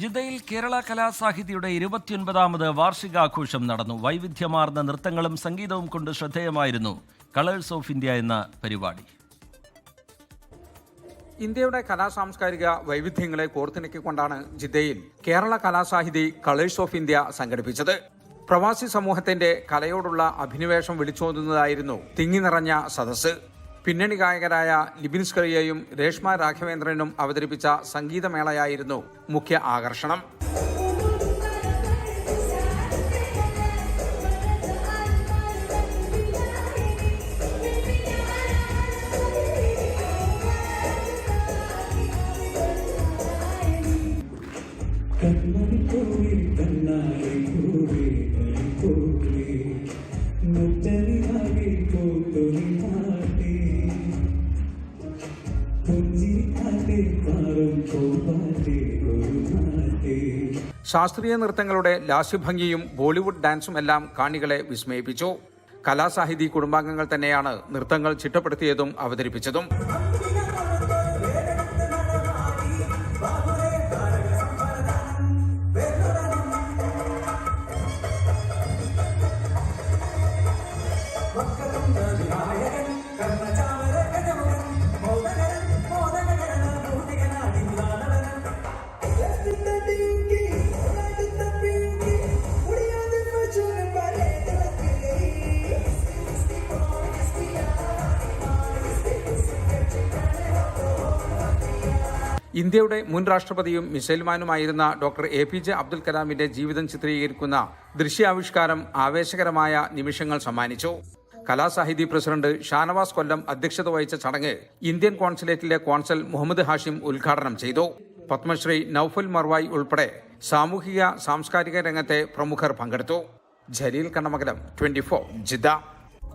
ജിദ്ദയിൽ കേരള കലാസാഹിതിയുടെ ഇരുപത്തിയൊൻപതാമത് വാർഷികാഘോഷം നടന്നു. വൈവിധ്യമാർന്ന നൃത്തങ്ങളും സംഗീതവും കൊണ്ട് ശ്രദ്ധേയമായിരുന്നു കളേഴ്സ് ഓഫ് ഇന്ത്യ എന്ന പരിപാടി. ഇന്ത്യയുടെ കലാസാംസ്കാരിക വൈവിധ്യങ്ങളെ കോർത്തിണക്കിക്കൊണ്ടാണ് ജിദ്ദയിൽ Kerala Kalasahithi colours of India സംഘടിപ്പിച്ചത്. പ്രവാസി സമൂഹത്തിന്റെ കലയോടുള്ള അഭിനിവേശം വിളിച്ചോതുന്നതായിരുന്നു തിങ്ങി നിറഞ്ഞ സദസ്സ്. പിന്നണി ഗായകരായ ലിബിൻസ്കറിയയും രേഷ്മ രാഘവേന്ദ്രനും അവതരിപ്പിച്ച സംഗീതമേളയായിരുന്നു മുഖ്യ ആകർഷണം. കണ്ണടിപ്പോയി ശാസ്ത്രീയ നൃത്തങ്ങളുടെ ലാസ്യഭംഗിയും ബോളിവുഡ് ഡാൻസും എല്ലാം കാണികളെ വിസ്മയിപ്പിച്ചു. കലാസാഹിതി കുടുംബാംഗങ്ങൾ തന്നെയാണ് നൃത്തങ്ങൾ ചിട്ടപ്പെടുത്തിയതും അവതരിപ്പിച്ചതും. ഇന്ത്യയുടെ മുൻ രാഷ്ട്രപതിയും മിസൈൽമാനുമായിരുന്ന doctor A P J Abdul കലാമിന്റെ ജീവിതം ചിത്രീകരിക്കുന്ന ദൃശ്യാവിഷ്കാരം ആവേശകരമായ നിമിഷങ്ങൾ സമ്മാനിച്ചു. കലാസാഹിതി പ്രസിഡന്റ് ഷാനവാസ് കൊല്ലം അധ്യക്ഷത വഹിച്ച ചടങ്ങ് ഇന്ത്യൻ കോൺസുലേറ്റിലെ കോൺസൽ മുഹമ്മദ് ഹാഷിം ഉദ്ഘാടനം ചെയ്തു. പത്മശ്രീ നൌഫൽ മർവായ് ഉൾപ്പെടെ സാമൂഹിക സാംസ്കാരിക രംഗത്തെ പ്രമുഖർ പങ്കെടുത്തു. Jaleel Kannamangalam twenty four Jeddah